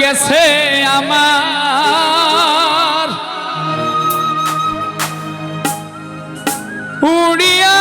গেছে আমার। উড়িয়া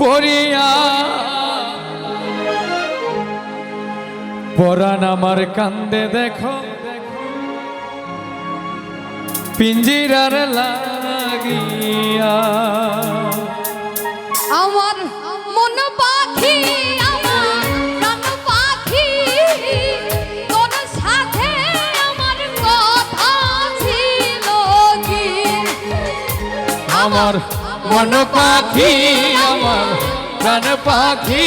পরিয়া পরাণ আমার কান্দে দেখো। পিঞ্জিরার লাগিয়া। আমার মন পাখি আমার মন পাখি আমার প্রাণ পাখি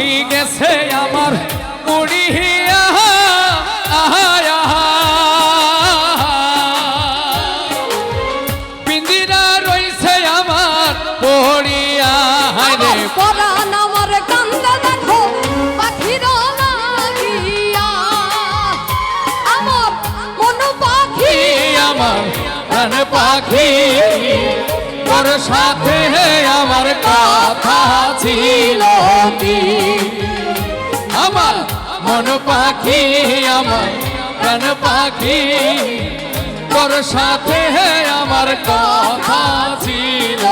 পাখি গেছে আমার উড়িয়া। পিঞ্জিরা রইছে আমার পড়িয়া রে। পরাণ আমার কান্দে দেখো পাখির আমার মন পাখি। আমার প্রাণ পাখি। তোর সাথে আমার কথা ছিল। মন পাখি আমার প্রাণ পাখি। তোর সাথে আমার কথা ছিল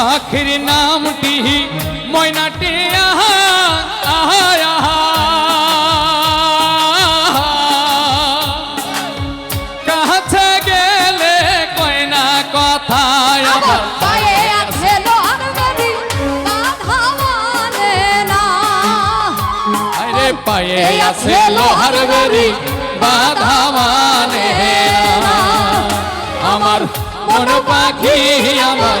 পাখির নামটি ময়নাটি আহা আহা আহা কাছে গেলে মানে না। আরে পায়ে আছে লোহার বেরি বাধা মানে আমার মন পাখি আমার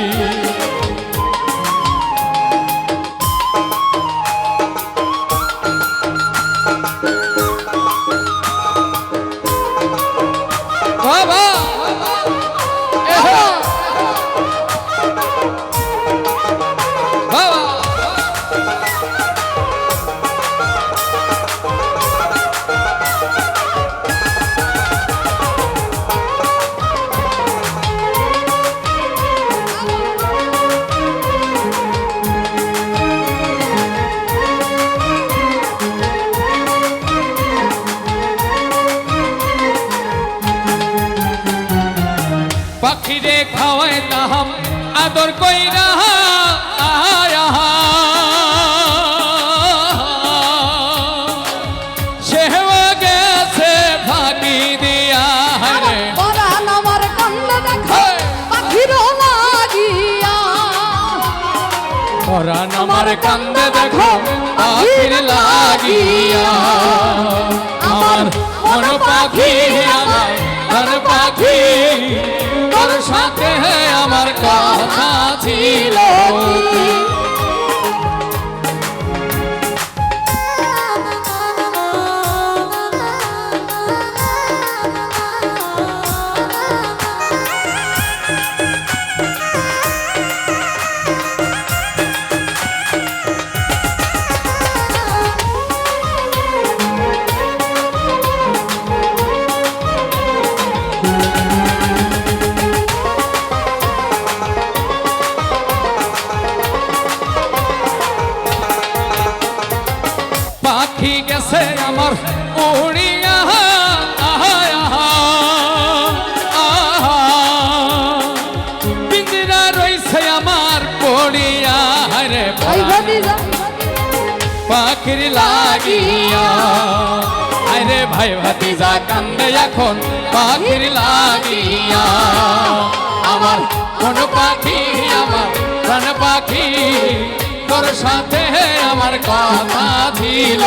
পাখিরে খাওয়াই তাহাম আদর কইরা রে। পরাণ আমার কান্দে দেখো! পাখির লাগিয়া আমার দেখো পাখির ছিল? পাখির লাগিয়া। আরে ভাই ভাতিজা কান্দে এখন পাখির লাগিয়া। আমার কোন পাখি, আমার প্রাণ পাখি, তোর সাথে আমার কথা ছিল?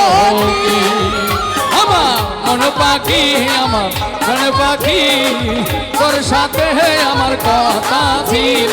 আমার মন পাখি, আমার প্রাণ পাখি, তোর সাথে আমার কথা ছিল